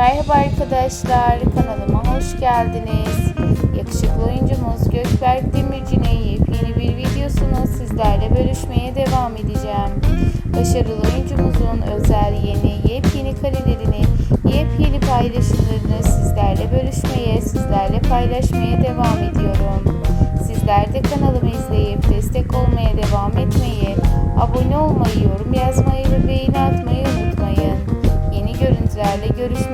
Merhaba arkadaşlar, kanalıma hoş geldiniz. Yakışıklı oyuncumuz Gökberk Demirci'nin yepyeni bir videosunu sizlerle bölüşmeye devam edeceğim. Başarılı oyuncumuzun özel yeni yepyeni karelerini, yepyeni paylaşımlarını sizlerle bölüşmeye, sizlerle paylaşmaya devam ediyorum. Sizler de kanalımı izleyip destek olmaya devam etmeyi, abone olmayı, yorum yazmayı ve beğeni atmayı unutmayın. Yeni görüntülerle görüşmek